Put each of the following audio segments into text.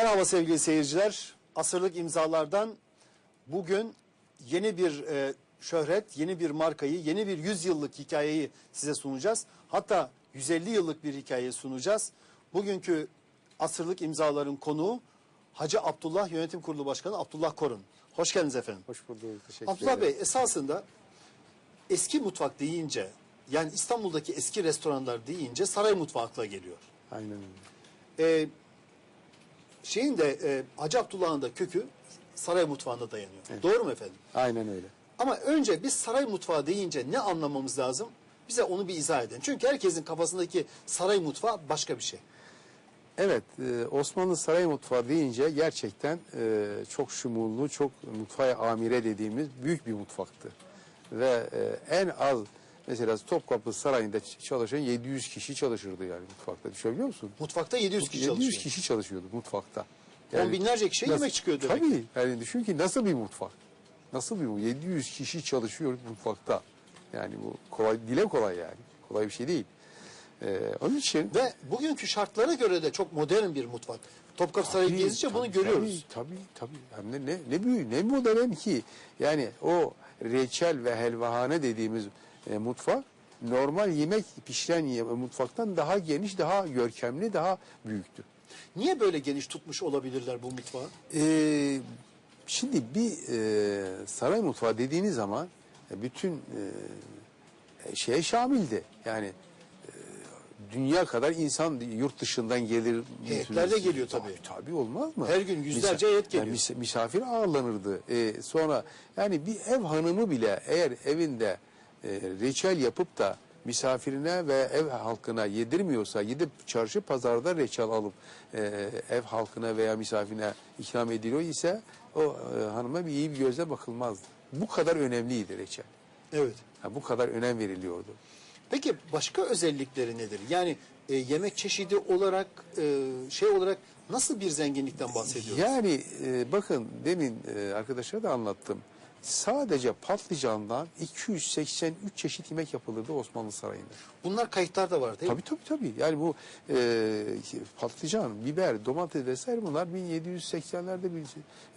Merhaba sevgili seyirciler. Asırlık imzalardan bugün yeni bir e, şöhret, yeni bir markayı, yeni bir 100 yıllık hikayeyi size sunacağız. Hatta 150 yıllık bir hikaye sunacağız. Bugünkü asırlık imzaların konuğu Hacı Abdullah Yönetim Kurulu Başkanı Abdullah Korun. Hoş geldiniz efendim. Hoş bulduk. Teşekkür Abdullah ederim. Bey esasında eski mutfak deyince yani İstanbul'daki eski restoranlar deyince saray mutfağı akla geliyor. Aynen öyle. Ee, şeyin de e, Hacı Abdullah'ın da kökü saray mutfağına dayanıyor. Doğru mu efendim? Aynen öyle. Ama önce biz saray mutfağı deyince ne anlamamız lazım? Bize onu bir izah edin. Çünkü herkesin kafasındaki saray mutfağı başka bir şey. Evet, e, Osmanlı saray mutfağı deyince gerçekten e, çok şumullu, çok mutfağı amire dediğimiz büyük bir mutfaktı. Ve e, en az mesela Topkapı Sarayı'nda çalışan 700 kişi çalışırdı yani mutfakta. Düşünebiliyor musun? Mutfakta 700 kişi 700 çalışıyor. kişi çalışıyordu mutfakta. On binlerce kişiye nasıl- yemek çıkıyor demek. Tabii. Yani düşün ki nasıl bir mutfak? Nasıl bir bu? 700 kişi çalışıyor mutfakta. Yani bu kolay, dile kolay yani. Kolay bir şey değil. Ee, onun için Ve bugünkü şartlara göre de çok modern bir mutfak. Topkapı Sarayı Tabii, gezince bunu tabii, görüyoruz. Tabii tabii. Hem de ne, ne büyük ne modern ki. Yani o reçel ve helvahane dediğimiz e, mutfak normal yemek pişiren mutfaktan daha geniş, daha görkemli, daha büyüktü. Niye böyle geniş tutmuş olabilirler bu mutfağı? Ee, şimdi bir e, saray mutfağı dediğiniz zaman e, bütün e, şeye şamildi. Yani e, dünya kadar insan yurt dışından gelir. Heyetler de geliyor tabii. Tabii olmaz mı? Her gün yüzlerce Misa- heyet yani geliyor. mis- misafir ağırlanırdı. E, sonra yani bir ev hanımı bile eğer evinde e, reçel yapıp da misafirine ve ev halkına yedirmiyorsa gidip çarşı pazarda reçel alıp e, ev halkına veya misafirine ikram ediliyor ise o e, hanıma bir iyi bir gözle bakılmazdı. Bu kadar önemliydi reçel. Evet. Ha, bu kadar önem veriliyordu. Peki başka özellikleri nedir? Yani e, yemek çeşidi olarak e, şey olarak nasıl bir zenginlikten bahsediyoruz? Yani e, bakın demin e, arkadaşlara da anlattım. Sadece patlıcandan 283 çeşit yemek yapılırdı Osmanlı Sarayı'nda. Bunlar kayıtlarda var değil mi? Tabii tabii tabii. Yani bu e, patlıcan, biber, domates vesaire bunlar 1780'lerde bir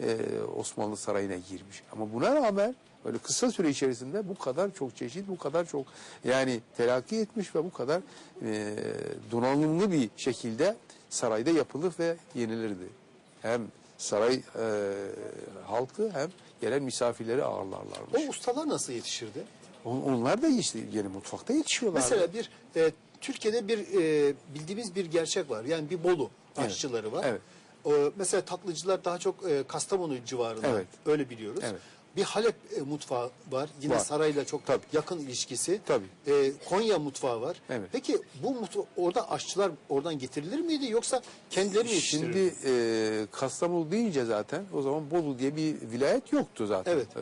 e, Osmanlı Sarayı'na girmiş. Ama buna rağmen böyle kısa süre içerisinde bu kadar çok çeşit, bu kadar çok yani telakki etmiş ve bu kadar e, donanımlı bir şekilde sarayda yapılır ve yenilirdi. Hem saray e, halkı hem gelen misafirleri ağırlarlarmış. O ustalar nasıl yetişirdi? On- Onlar da işte yeni mutfakta yetişiyorlar. Mesela bir e, Türkiye'de bir e, bildiğimiz bir gerçek var. Yani bir Bolu Evet, aşçıları var. evet. O, mesela tatlıcılar daha çok e, Kastamonu civarında. Evet. Öyle biliyoruz. Evet. Bir Halep e, mutfağı var. Yine Var. sarayla çok Tabii. yakın ilişkisi. Tabii. E, Konya mutfağı var. Evet. Peki bu mutfa- orada aşçılar oradan getirilir miydi yoksa kendileri mi yetiştirirdi? Şimdi e, Kastamonu deyince zaten o zaman Bolu diye bir vilayet yoktu zaten. Evet. E,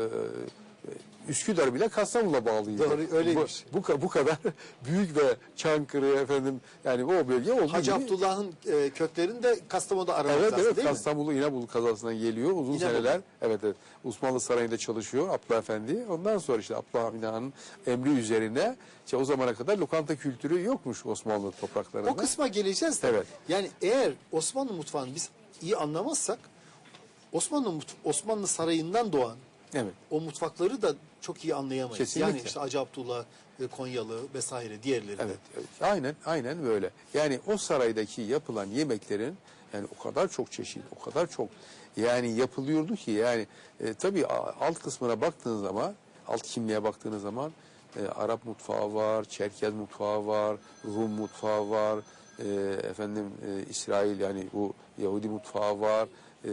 Üsküdar bile Kastamonu'la bağlıydı. Doğru, öyleymiş. Bu, bu, bu kadar büyük ve Çankırı efendim yani o bölge olduğu Hacı gibi- Abdullah'ın e, köklerini de Kastamonu'da aramak Evet evet değil mi? Kastamonu İnebolu kazasından geliyor uzun İnebolu. seneler. Evet evet Osmanlı Sarayı'nda çalışıyor Abdullah Efendi. Ondan sonra işte Abdullah Hamid Han'ın emri üzerine işte o zamana kadar lokanta kültürü yokmuş Osmanlı topraklarında. O kısma geleceğiz de. Evet. Yani eğer Osmanlı mutfağını biz iyi anlamazsak Osmanlı Osmanlı sarayından doğan Evet. o mutfakları da çok iyi anlayamayız. Kesinlikle. Yani işte Hacı Abdullah, e, Konyalı vesaire diğerleri. de. Evet, evet. aynen aynen böyle. Yani o saraydaki yapılan yemeklerin yani o kadar çok çeşit, o kadar çok yani yapılıyordu ki yani e, tabii alt kısmına baktığın zaman, alt kimliğe baktığınız zaman e, Arap mutfağı var, Çerkez mutfağı var, Rum mutfağı var, e, efendim e, İsrail yani bu Yahudi mutfağı var. E,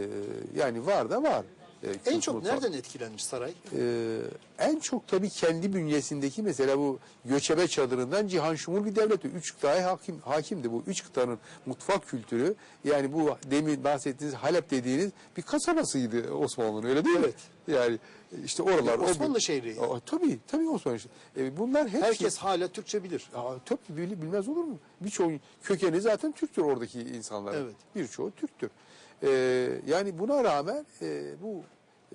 yani var da var. E, En çok nereden etkilenmiş saray? Ee, en çok tabii kendi bünyesindeki mesela bu göçebe çadırından Cihan Şumur bir devleti. Üç kıtaya hakim, hakimdi bu. Üç kıtanın mutfak kültürü. Yani bu demin bahsettiğiniz Halep dediğiniz bir kasabasıydı Osmanlı'nın öyle değil mi? Evet. Yani işte oralar. o- Osmanlı şehri. Aa, tabii tabii Osmanlı şehri. E, bunlar hepsi. Herkes hala Türkçe bilir. Aa, tabii bil- bilmez olur mu? Birçoğu kökeni zaten Türktür oradaki insanların. Evet. Birçoğu Türktür. Ee, yani buna rağmen e, bu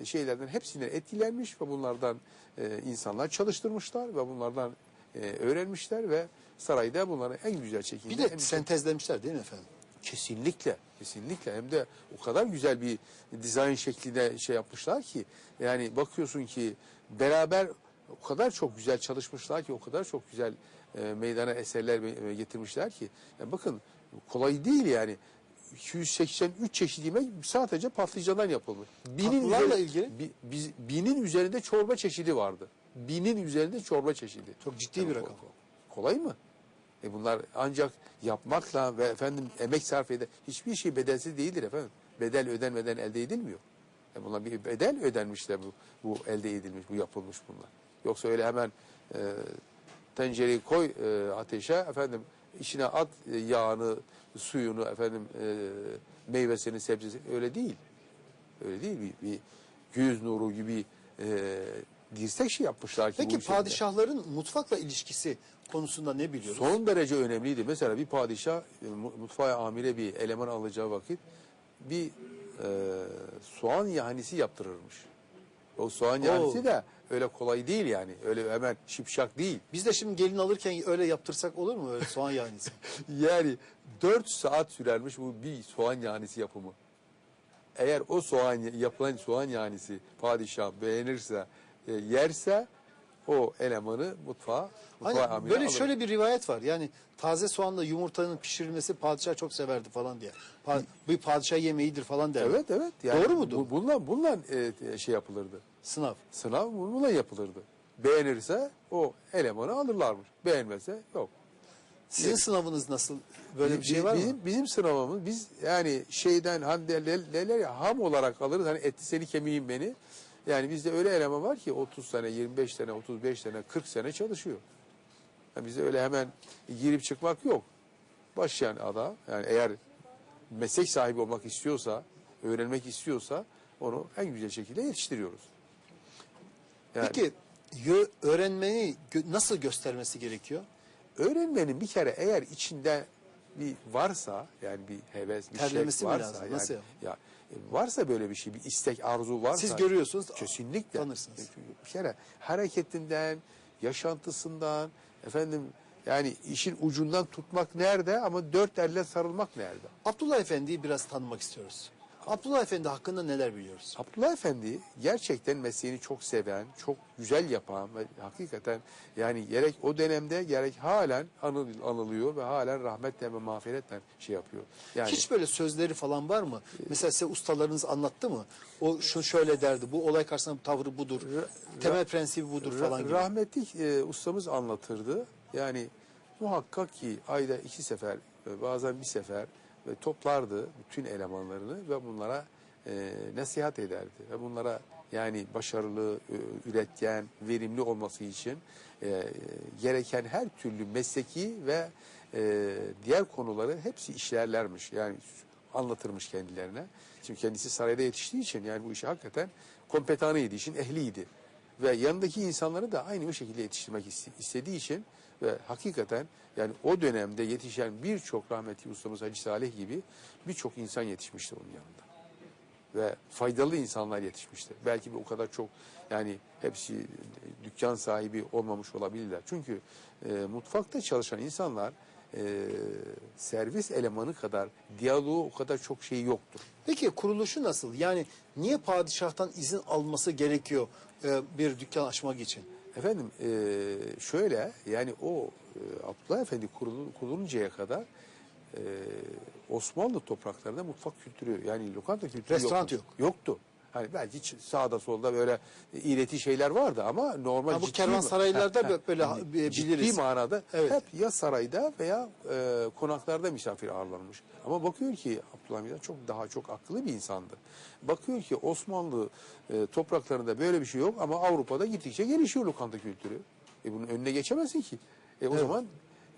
şeylerden hepsinden etkilenmiş ve bunlardan e, insanlar çalıştırmışlar ve bunlardan e, öğrenmişler ve sarayda bunları en güzel şekilde Bir en de güzel- sentezlemişler değil mi efendim? Kesinlikle, kesinlikle. Hem de o kadar güzel bir dizayn şeklinde şey yapmışlar ki. Yani bakıyorsun ki beraber o kadar çok güzel çalışmışlar ki, o kadar çok güzel e, meydana eserler e, getirmişler ki. Ya bakın kolay değil yani. 283 çeşit yemek sadece patlıcandan yapılmış. Binin Tatlılarla ilgili? bi- biz- binin üzerinde çorba çeşidi vardı. Binin üzerinde çorba çeşidi. Çok ciddi bir ko- rakam. Kolay mı? E bunlar ancak yapmakla ve efendim emek sarf eder. Hiçbir şey bedelsiz değildir efendim. Bedel ödenmeden elde edilmiyor. E bunlar bir bedel ödenmişler bu, bu elde edilmiş, bu yapılmış bunlar. Yoksa öyle hemen e, tencereyi koy e, ateşe efendim içine at e, yağını, suyunu efendim e, meyvesini, sebzesi öyle değil. Öyle değil bir, bir göz nuru gibi e, dirsek şey yapmışlar ki bu Peki işlerinde. padişahların mutfakla ilişkisi konusunda ne biliyoruz? Son derece önemliydi. Mesela bir padişah e, mu- mutfağa amire bir eleman alacağı vakit bir e, soğan yahnisi yaptırırmış. O soğan yahnisi de öyle kolay değil yani. Öyle hemen şipşak değil. Biz de şimdi gelin alırken öyle yaptırsak olur mu öyle soğan yahnisi? Yani 4 saat sürermiş bu bir soğan yahnisi yapımı. Eğer o soğan yapılan soğan yahnisi padişah beğenirse, e, yerse o elemanı mutfağa, mutfağa Hani böyle alır. şöyle bir rivayet var. Yani taze soğanla yumurtanın pişirilmesi padişah çok severdi falan diye. Pa bir padişah yemeğidir falan derler. Evet evet. Doğru mudur? Bu, bununla, bununla e, şey yapılırdı. Sınav. Sınav bununla yapılırdı. Beğenirse o elemanı alırlarmış. Beğenmezse yok. Sizin Evet. sınavınız nasıl? Böyle bir Bi- şey var bizim, mı? Bizim sınavımız biz yani şeyden hani derler ya ham olarak alırız. Hani etli seni kemiğim beni. Yani bizde öyle eleman var ki 30 sene, 25 sene, 35 sene, 40 sene çalışıyor. Yani bizde öyle hemen girip çıkmak yok. Başlayan adam yani eğer meslek sahibi olmak istiyorsa, öğrenmek istiyorsa onu en güzel şekilde yetiştiriyoruz. Yani Peki öğrenmeyi gö- nasıl göstermesi gerekiyor? öğrenmenin bir kere eğer içinde bir varsa yani bir heves, bir Terlemesi şevk mi varsa lazım? yani, Nasıl? ya varsa böyle bir şey, bir istek, arzu varsa Siz görüyorsunuz, kesinlikle tanırsınız. Bir kere hareketinden, yaşantısından, efendim yani işin ucundan tutmak nerede ama dört elle sarılmak nerede? Abdullah Efendi'yi biraz tanımak istiyoruz. Abdullah Efendi hakkında neler biliyoruz? Abdullah Efendi gerçekten mesleğini çok seven, çok güzel yapan ve hakikaten yani gerek o dönemde gerek halen anıl, anılıyor ve halen rahmetle ve mağfiretle şey yapıyor. Yani Hiç böyle sözleri falan var mı? Mesela size ustalarınız anlattı mı? O şu şöyle derdi, bu olay karşısında tavrı budur, temel prensibi budur Ra- falan gibi. Rahmetli e, ustamız anlatırdı. Yani muhakkak ki ayda iki sefer e, bazen bir sefer ve toplardı bütün elemanlarını ve bunlara e, nasihat ederdi. Ve bunlara yani başarılı, e, üretken, verimli olması için e, gereken her türlü mesleki ve e, diğer konuları hepsi işlerlermiş. Yani anlatırmış kendilerine. Şimdi kendisi sarayda yetiştiği için yani bu işi hakikaten kompetanıydı, işin ehliydi. Ve yanındaki insanları da aynı bu şekilde yetiştirmek iste- istediği için ve hakikaten yani o dönemde yetişen birçok rahmetli ustamız Hacı Salih gibi birçok insan yetişmişti onun yanında. Ve faydalı insanlar yetişmişti. Belki bir o kadar çok yani hepsi dükkan sahibi olmamış olabilirler. Çünkü e, mutfakta çalışan insanlar e, servis elemanı kadar diyaloğu o kadar çok şey yoktur. Peki kuruluşu nasıl? Yani niye padişahtan izin alması gerekiyor e, bir dükkan açmak için? Efendim e, şöyle yani o e, Abdullah Efendi kurulu- kuruluncaya kadar e, Osmanlı topraklarında mutfak kültürü yani lokanta kültürü Restoran yoktu. yok. Yoktu. Hani belki sağda solda böyle iğreti şeyler vardı ama normal Ha, bu ciddi kervansaraylarda Ha, ha. böyle Yani ha- bi- ciddi biliriz. manada Evet. hep ya sarayda veya e, konaklarda misafir ağırlanmış. Ama bakıyor ki Abdullah Hamid Han çok daha çok akıllı bir insandı. Bakıyor ki Osmanlı e, topraklarında böyle bir şey yok ama Avrupa'da gittikçe gelişiyor lokanta kültürü. E bunun önüne geçemezsin ki. E o zaman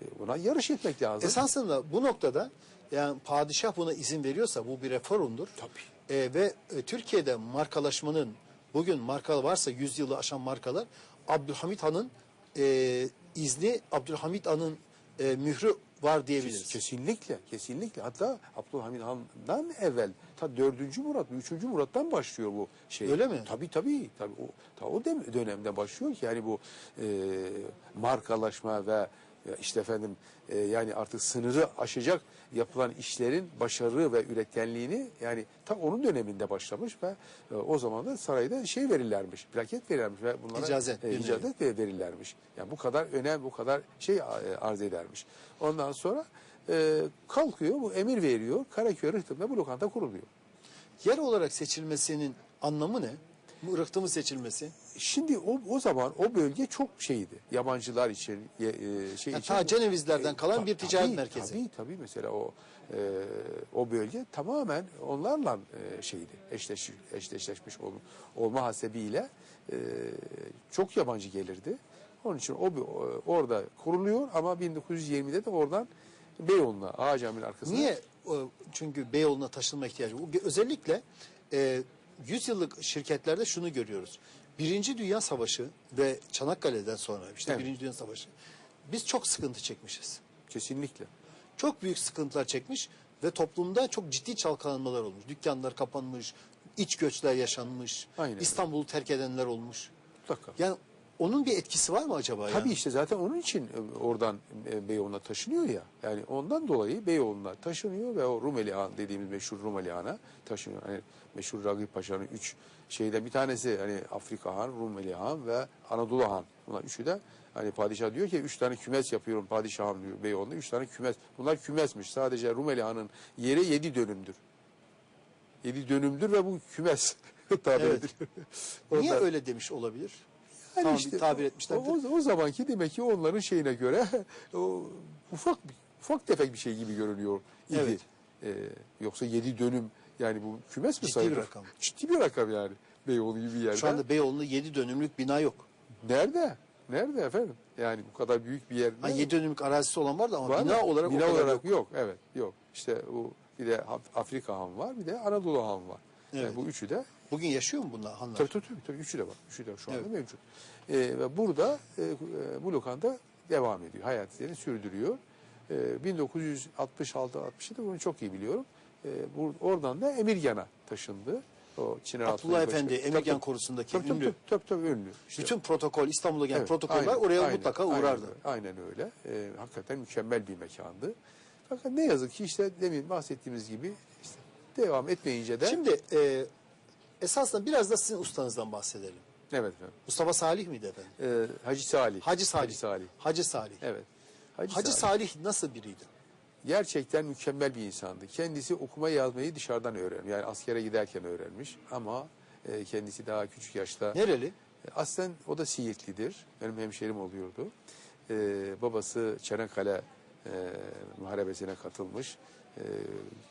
e, buna yarış etmek lazım. Esasında bu noktada yani padişah buna izin veriyorsa bu bir reformdur. Tabii. E, ve e, Türkiye'de markalaşmanın bugün marka varsa 100 yılı aşan markalar Abdülhamit Han'ın e, izni Abdülhamit Han'ın e, mührü var diyebiliriz. Kesinlikle, kesinlikle. Hatta Abdülhamid Han'dan evvel, ta 4. Murat, 3. Murat'tan başlıyor bu şey. Öyle mi? Tabii tabii. tabii o, ta o dönemde başlıyor ki yani bu e, markalaşma ve işte efendim e, yani artık sınırı aşacak yapılan işlerin başarı ve üretkenliğini yani tam onun döneminde başlamış ve e, o zaman da sarayda şey verirlermiş, plaket verirlermiş ve bunlara İcazet, e, icazet ve verirlermiş. Yani bu kadar önem, bu kadar şey e, arz edermiş. Ondan sonra e, kalkıyor, bu emir veriyor, Karaköy Rıhtım'da bu lokanta kuruluyor. Yer olarak seçilmesinin anlamı ne? Rıhtımın seçilmesi. Şimdi o, o zaman o bölge çok şeydi. Yabancılar için, ye- e, şey Ya için. ta Cenevizlerden kalan bir ticaret tabii, merkezi. Tabii tabii mesela o e, o bölge tamamen onlarla e, şeydi. Eşleş, eşleşmiş ol, olma hasebiyle e, çok yabancı gelirdi. Onun için o orada kuruluyor ama 1920'de de oradan Beyoğlu'na Ağa Camii'nin arkasına Niye? O, Çünkü Beyoğlu'na taşınma ihtiyacı. Özellikle e, 100 yıllık şirketlerde şunu görüyoruz. Birinci Dünya Savaşı ve Çanakkale'den sonra işte Evet. Birinci Dünya Savaşı. Biz çok sıkıntı çekmişiz. kesinlikle. Çok büyük sıkıntılar çekmiş ve toplumda çok ciddi çalkalanmalar olmuş. Dükkanlar kapanmış, iç göçler yaşanmış, Aynen. İstanbul'u terk edenler olmuş. Mutlaka. Yani onun bir etkisi var mı acaba? Tabii yani? işte zaten onun için e, oradan e, Beyoğlu'na taşınıyor ya. Yani ondan dolayı Beyoğlu'na taşınıyor ve o Rumeli Han dediğimiz meşhur Rumeli Han'a taşınıyor. Hani meşhur Ragıp Paşa'nın üç şeyden bir tanesi hani Afrika Han, Rumeli Han ve Anadolu Han. Bunlar üçü de hani padişah diyor ki üç tane kümes yapıyorum padişahım diyor Beyoğlu'nda. Üç tane kümes. Bunlar kümesmiş. Sadece Rumeli Han'ın yeri yedi dönümdür. Yedi dönümdür ve bu kümes tabir Evet. ediliyor. Niye öyle demiş olabilir? Yani işte tabir o- etmişlerdir. O, o zamanki demek ki onların şeyine göre o ufak ufak tefek bir şey gibi görünüyor idi. Evet. Ee, yoksa yedi dönüm yani bu kümes mi Ciddi sayılır? bir rakam. Ciddi bir rakam yani. Beyoğlu gibi bir yerde. Şu anda Beyoğlu'nda 7 dönümlük bina yok. Nerede? Nerede efendim? Yani bu kadar büyük bir yer. Ha, 7 dönümlük arazisi olan var da ama Var bina olarak bina o kadar olarak yok. yok. Evet yok. İşte bu bir de Af- Afrika Han var bir de Anadolu Han var. Yani Evet. bu üçü de Bugün yaşıyor mu bunlar hanlar? Tabii tabii tabii, tabii. üçü de var. Üçü de şu anda Evet. mevcut. Ee, ve burada e, e, bu lokanta devam ediyor. Hayatını sürdürüyor. Ee, 1966-67 bunu çok iyi biliyorum. Ee, bu, oradan da Emirgan'a taşındı. O Çınar Abdullah Efendi Başkanı. Emirgan Tabii, Korusu'ndaki tabii, tabii, ünlü. Tabii tabii, ünlü. İşte Bütün protokol, İstanbul'a gelen Evet, protokoller aynen, oraya aynen, mutlaka aynen uğrardı. öyle, Aynen öyle. Ee, hakikaten mükemmel bir mekandı. Fakat ne yazık ki işte demin bahsettiğimiz gibi işte devam etmeyince de Şimdi e, esasında biraz da sizin ustanızdan bahsedelim. evet efendim. Mustafa Salih miydi efendim? Ee, Hacı Salih. Hacı Salih. Hacı Salih. Hacı Salih. Evet. Hacı, Hacı Salih. Salih nasıl biriydi? Gerçekten mükemmel bir insandı. Kendisi okuma yazmayı dışarıdan öğrenmiş. Yani askere giderken öğrenmiş ama e, kendisi daha küçük yaşta. Nereli? E, Aslen o da Siirtlidir. Benim hemşerim oluyordu. E, babası Çanakkale e, muharebesine katılmış. E,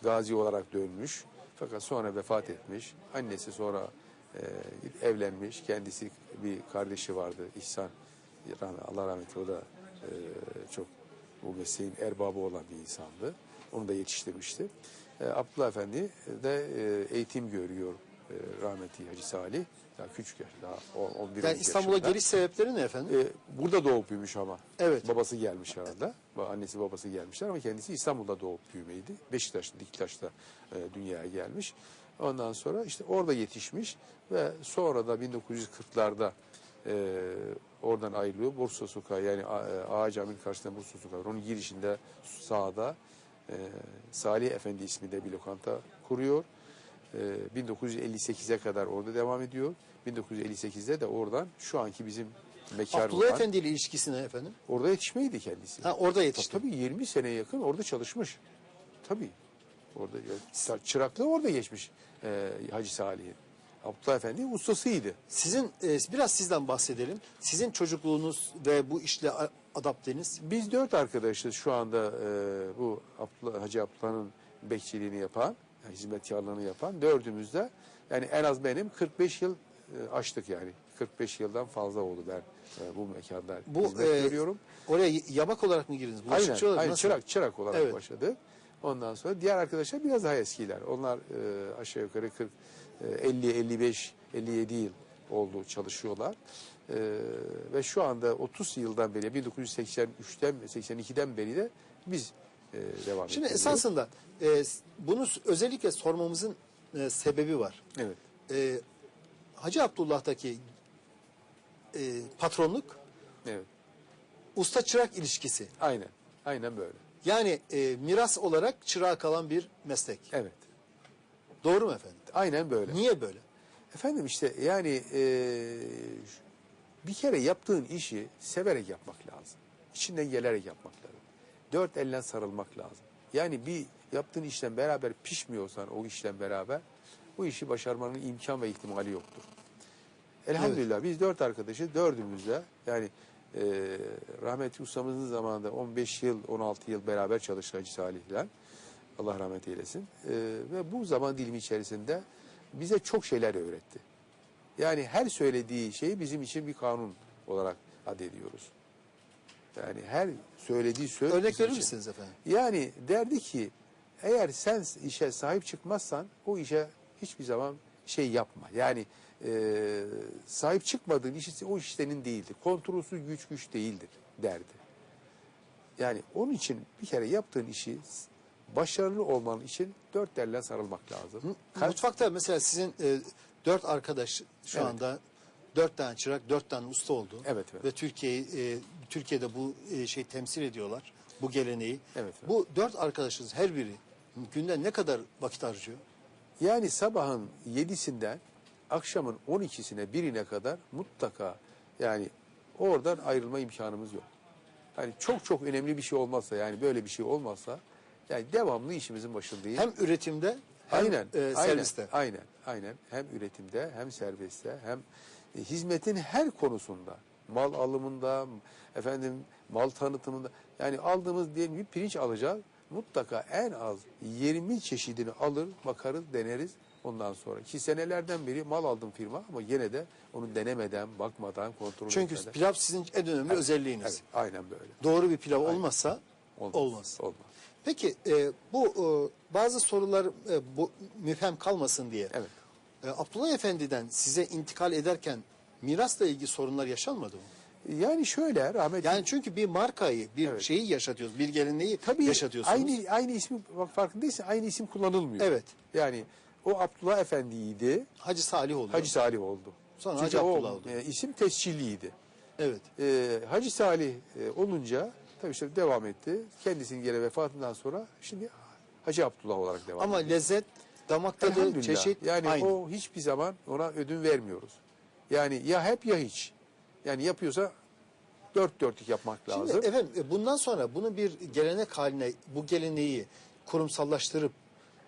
gazi olarak dönmüş. Fakat sonra vefat etmiş. Annesi sonra e, evlenmiş. Kendisi bir kardeşi vardı İhsan. Allah rahmet eylesin. O da e, çok bu mesleğin erbabı olan bir insandı. Onu da yetiştirmişti. E, Abdullah Efendi de e, eğitim görüyor e, rahmetli Hacı Salih. Daha küçük yaş, daha o- 11 Yani İstanbul'a yaşında. geliş sebepleri ne efendim? E, burada doğup büyümüş ama. Evet. Babası gelmiş. Ba- Annesi babası gelmişler ama kendisi İstanbul'da doğup büyümeydi. Beşiktaş'ta, Diktaş'ta e, dünyaya gelmiş. Ondan sonra işte orada yetişmiş ve sonra da 1940'larda e, oradan ayrılıyor. Bursa Sokağı yani e, Ağa Camii'nin karşısında Bursa Sokağı. Onun girişinde sağda e, Salih Efendi isminde bir lokanta kuruyor. E, 1958'e kadar orada devam ediyor. 1958'de de oradan şu anki bizim mekar Abdullah olan, Efendi ile ilişkisi ne efendim? orada yetişmeydi kendisi. Ha, orada yetişti. Tabii 20 sene yakın orada çalışmış. Tabii. Orada çıraklığı orada geçmiş e, Hacı Salih'in. Abdullah Efendi ustasıydı. Sizin e, biraz sizden bahsedelim. Sizin çocukluğunuz ve bu işle adapteniz. Biz dört arkadaşız şu anda e, bu Abdullah, Hacı Abdullah'ın bekçiliğini yapan, hizmetkarlığını yapan dördümüz de yani en az benim 45 yıl e, açtık yani. 45 yıldan fazla oldu ben e, bu mekanda Bu hizmet e, görüyorum. oraya y- yabak olarak mı girdiniz? Aynen, Bulaşıkçı olarak aynen nasıl? çırak, çırak olarak Evet. başladı. Ondan sonra diğer arkadaşlar biraz daha eskiler. Onlar e, aşağı yukarı 40, e, 50, 55, 57 yıl oldu çalışıyorlar. E, ve şu anda 30 yıldan beri 1983'ten 82'den beri de biz e, devam Şimdi ediyoruz. esasında e, bunu özellikle sormamızın e, sebebi var. Evet. E, Hacı Abdullah'taki e, patronluk Evet. usta çırak ilişkisi. Aynen. Aynen böyle. Yani e, miras olarak çırağa kalan bir meslek. Evet. Doğru mu efendim? Aynen böyle. Niye böyle? Efendim işte yani e, bir kere yaptığın işi severek yapmak lazım. İçinden gelerek yapmak lazım. Dört elle sarılmak lazım. Yani bir yaptığın işten beraber pişmiyorsan o işten beraber bu işi başarmanın imkan ve ihtimali yoktur. Elhamdülillah biz dört arkadaşı dördümüz de yani e, rahmetli ustamızın zamanında 15 yıl 16 yıl beraber çalıştık Hacı Salih'le. Allah rahmet eylesin. E, ve bu zaman dilimi içerisinde bize çok şeyler öğretti. Yani her söylediği şeyi bizim için bir kanun olarak adediyoruz. Yani her söylediği söz Örnek verir misiniz efendim? yani derdi ki eğer sen işe sahip çıkmazsan o işe hiçbir zaman şey yapma. Yani e, sahip çıkmadığın iş o iş senin değildir. Kontrolsüz güç güç değildir derdi. Yani onun için bir kere yaptığın işi başarılı olman için dört elle sarılmak lazım. Kaç- Mutfakta mesela sizin e, dört arkadaş şu Evet. anda dört tane çırak, dört tane usta oldu. Evet, evet. Ve Türkiye'yi e, Türkiye'de bu e, şey temsil ediyorlar. Bu geleneği. Evet, evet. Bu dört arkadaşınız her biri günde ne kadar vakit harcıyor? Yani sabahın yedisinden akşamın 12'sine birine kadar mutlaka yani oradan ayrılma imkanımız yok. Yani çok çok önemli bir şey olmazsa yani böyle bir şey olmazsa yani devamlı işimizin başındayız. Hem üretimde hem aynen, e, serviste. aynen, aynen. Hem üretimde hem serviste hem e, hizmetin her konusunda mal alımında efendim mal tanıtımında yani aldığımız diyelim bir pirinç alacağız mutlaka en az 20 çeşidini alır bakarız deneriz ondan sonra ki senelerden beri mal aldım firma ama gene de onu denemeden bakmadan kontrol Çünkü etmeden. pilav sizin en önemli özelliğiniz. Evet, aynen böyle. Doğru bir pilav olmazsa Olmaz. olmaz. Olmaz. Peki e, bu e, bazı sorular e, bu müphem kalmasın diye. Evet. E, Abdullah Efendi'den size intikal ederken mirasla ilgili sorunlar yaşanmadı mı? Yani şöyle rahmetli Yani çünkü bir markayı, bir Evet. şeyi yaşatıyoruz, bir geleneği Tabii yaşatıyorsunuz. aynı aynı ismi bak farkındaysan aynı isim kullanılmıyor. Evet. Yani o Abdullah Efendi'ydi. Hacı Salih oldu. Hacı Salih oldu. Sonra Hacı o, Abdullah oldu. e, isim tescilliydi. Evet. E, Hacı Salih e, olunca tabii işte devam etti. Kendisinin gene vefatından sonra şimdi Hacı Abdullah olarak devam Ama ediyor. lezzet, damak tadı, Elhamdülillah. çeşit yani aynı. o hiçbir zaman ona ödün vermiyoruz. Yani ya hep ya hiç. Yani yapıyorsa dört dörtlük yapmak Şimdi lazım. efendim e, bundan sonra bunu bir gelenek haline, bu geleneği kurumsallaştırıp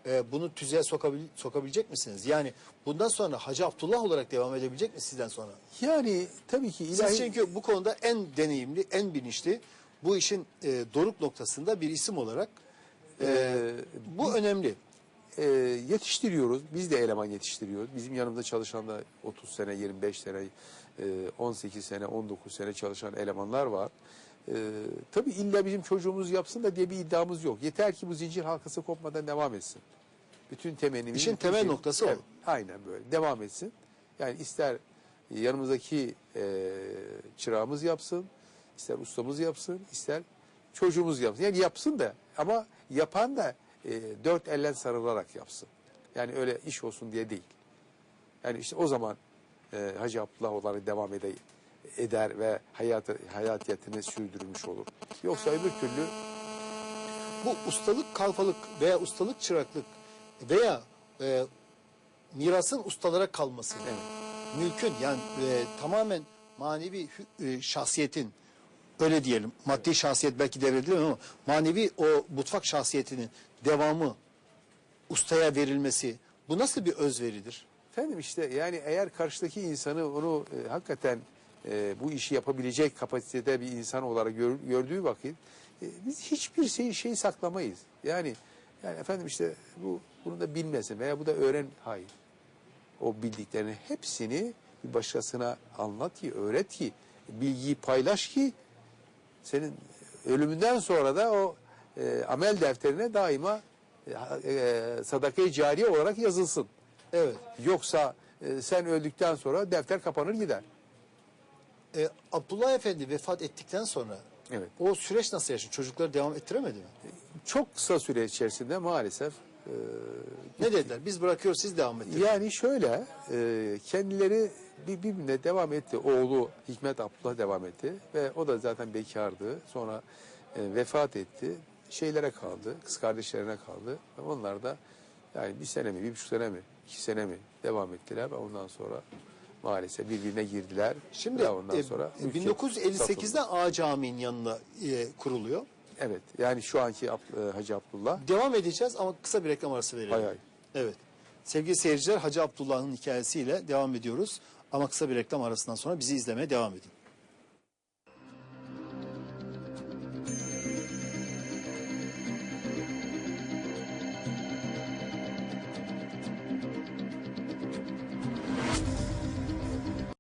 e, bunu tüzeye sokabil, sokabilecek misiniz? Yani bundan sonra Hacı Abdullah olarak devam edebilecek mi sizden sonra? Yani tabii ki ilahi... Siz çünkü bu konuda en deneyimli, en bilinçli, bu işin e, doruk noktasında bir isim olarak e, Ee, bu önemli. E, yetiştiriyoruz. Biz de eleman yetiştiriyoruz. Bizim yanımızda çalışan da 30 sene, 25 sene, e, 18 sene, 19 sene çalışan elemanlar var. E, tabii illa bizim çocuğumuz yapsın da diye bir iddiamız yok. Yeter ki bu zincir halkası kopmadan devam etsin. Bütün temennimiz... İşin bütün temel şey- noktası o. Evet, Aynen böyle. Devam etsin. Yani ister yanımızdaki e, çırağımız yapsın, ister ustamız yapsın, ister çocuğumuz yapsın. Yani yapsın da ama yapan da e, dörtellen sarılarak yapsın. Yani öyle iş olsun diye değil. Yani işte o zaman e, Hacı Abdullah olarak devam ede, eder ve hayatı, hayatiyetini sürdürmüş olur. Yoksa öbür türlü Bu ustalık kalfalık veya ustalık çıraklık veya e, mirasın ustalara kalması. Mülkün yani e, tamamen manevi e, şahsiyetin öyle diyelim. Maddi şahsiyet belki devredilir ama manevi o mutfak şahsiyetinin devamı ustaya verilmesi bu nasıl bir özveridir? Efendim işte yani eğer karşıdaki insanı onu e, hakikaten e, bu işi yapabilecek kapasitede bir insan olarak gör- gördüğü vakit e, biz hiçbir şey, şey saklamayız. Yani yani efendim işte bu bunu da bilmesin veya bu da öğren hayır. O bildiklerini hepsini bir başkasına anlat ki, öğret ki, bilgiyi paylaş ki senin ölümünden sonra da o e, amel defterine daima e, e, sadaka-i cariye olarak yazılsın. Evet. Yoksa e, sen öldükten sonra defter kapanır gider. E, Abdullah Efendi vefat ettikten sonra Evet. o süreç nasıl yaşandı? Çocukları devam ettiremedi mi? Çok kısa süre içerisinde maalesef e, Ne dediler? Biz bırakıyoruz siz devam ettirin. yani şöyle e, kendileri birbirine devam etti. Oğlu Hikmet Abdullah devam etti ve o da zaten bekardı. Sonra e, vefat etti. Şeylere kaldı, kız kardeşlerine kaldı. Ve onlar da yani bir sene mi, bir buçuk sene mi, iki sene mi devam ettiler ve ondan sonra maalesef birbirine girdiler. Şimdi ve ondan e, sonra ülke 1958'de satıldı. Ağa Camii'nin yanına e, kuruluyor. Evet yani şu anki e, Hacı Abdullah Devam edeceğiz ama kısa bir reklam arası verelim. hay hay. Evet. Sevgili seyirciler Hacı Abdullah'ın hikayesiyle devam ediyoruz. Ama kısa bir reklam arasından sonra bizi izlemeye devam edin.